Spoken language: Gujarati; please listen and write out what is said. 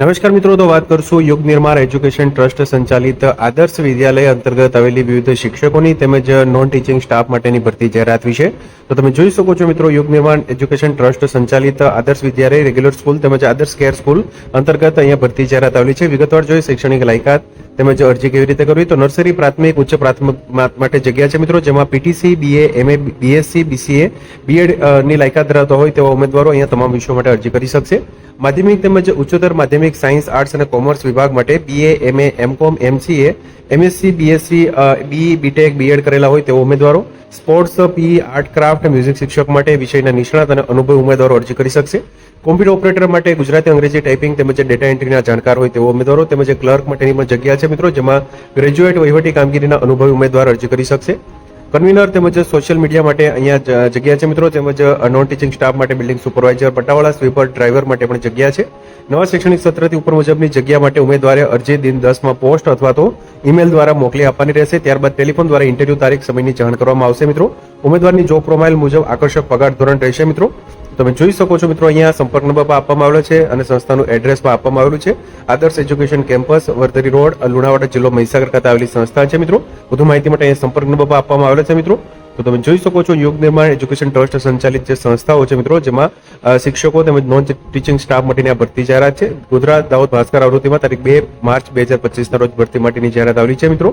નમસ્કાર મિત્રો, તો વાત કરશું યોગ નિર્માણ એજ્યુકેશન ટ્રસ્ટ સંચાલિત આદર્શ વિદ્યાલય અંતર્ગત આવેલી વિવિધ શિક્ષકોની તેમજ નોન ટીચિંગ સ્ટાફ માટેની ભરતી જાહેરાત વિશે. તો તમે જોઈ શકો છો મિત્રો, યોગ નિર્માણ એજ્યુકેશન ટ્રસ્ટ સંચાલિત આદર્શ વિદ્યાલય, રેગ્યુલર સ્કૂલ તેમજ આદર્શ કેર સ્કૂલ અંતર્ગત અહીંયા ભરતી જાહેરાત આવેલી છે. વિગતવાર જોઈએ શૈક્ષણિક લાયકાત તેમજ અરજી કેવી રીતે કરવી? તો નર્સરી પ્રાથમિક, ઉચ્ચ પ્રાથમિક માટે જગ્યા છે મિત્રો, જેમાં PTC, BA, MA, BSc, BCA, બીએડની લાયકાત ધરાવતા હોય તેવા ઉમેદવારો અહીંયા તમામ વિષયો માટે અરજી કરી શકશે. માધ્યમિક તેમજ ઉચ્ચતર માધ્યમિક સાયન્સ, આર્ટ્સ અને કોમર્સ વિભાગ માટે BA, MA, MCom, MCA, MSc, BSc B BTech, BEd કરેલા હોય તેવા ઉમેદવારો, sports P art, craft, music શિક્ષક માટે વિષયના નિષ્ણાત અને અનુભવી ઉમેદવારો અરજી કરી શકશે. કોમ્પ્યુટર ઓપરેટર માટે ગુજરાતી અંગ્રેજી ટાઈપિંગ તેમજ ડેટા એન્ટ્રીના જાણકાર હોય તેવો ઉમેદવારો તેમજ ક્લર્ક માટેની પણ જગ્યા છે મિત્રો, જેમાં ગ્રેજ્યુએટ વહીવટી કામગીરીના અનુભવી ઉમેદવાર અરજી કરી શકશે. કન્વીનર તેમજ સોશિયલ મીડિયા માટે અહીંયા જગ્યા છે મિત્રો, તેમજ નોન ટીચિંગ સ્ટાફ માટે બિલ્ડિંગ સુપરવાઇઝર પટ્ટાવાળા સ્વીપર ડ્રાઈવર માટે પણ જગ્યા છે. નવા શૈક્ષણિક સત્રથી ઉપર મુજબની જગ્યા માટે ઉમેદવારે અરજી દિન દસમાં પોસ્ટ અથવા તો ઈમેલ દ્વારા મોકલી આપવાની રહેશે. ત્યારબાદ ટેલિફોન દ્વારા ઇન્ટરવ્યુ તારીખ સમયની જાણ કરવામાં આવશે મિત્રો. ઉમેદવારની જોબ પ્રોફાઇલ મુજબ આકર્ષક પગાર ધોરણ રહેશે મિત્રો. તમે જોઈ શકો છો મિત્રો, અહીંયા સંપર્ક નંબર પણ આપવામાં આવેલો છે અને સંસ્થાનું એડ્રેસ પણ આપવામાં આવેલું છે. Adarsh education campus Vardhari road Lunawada જિલ્લો મહીસાગર ખાતે આવેલી સંસ્થા છે મિત્રો. વધુ માહિતી માટે અહીંયા સંપર્ક નંબર પણ આપવામાં આવેલો છે મિત્રો. તો તમે જોઈ શકો છો, યોગ નિર્માણ એજ્યુકેશન ટ્રસ્ટ સંચાલિત જે સંસ્થાઓ છે મિત્રો, જેમાં શિક્ષકો તેમજ નોન ટીચિંગ સ્ટાફ માટેની આ ભરતી જાહેરાત છે. ગુજરાત દાહોદ ભાસ્કર આવૃત્તિમાં તારીખ બે માર્ચ બે હજાર પચીસના રોજ ભરતી માટેની જાહેરાત આવેલી છે મિત્રો.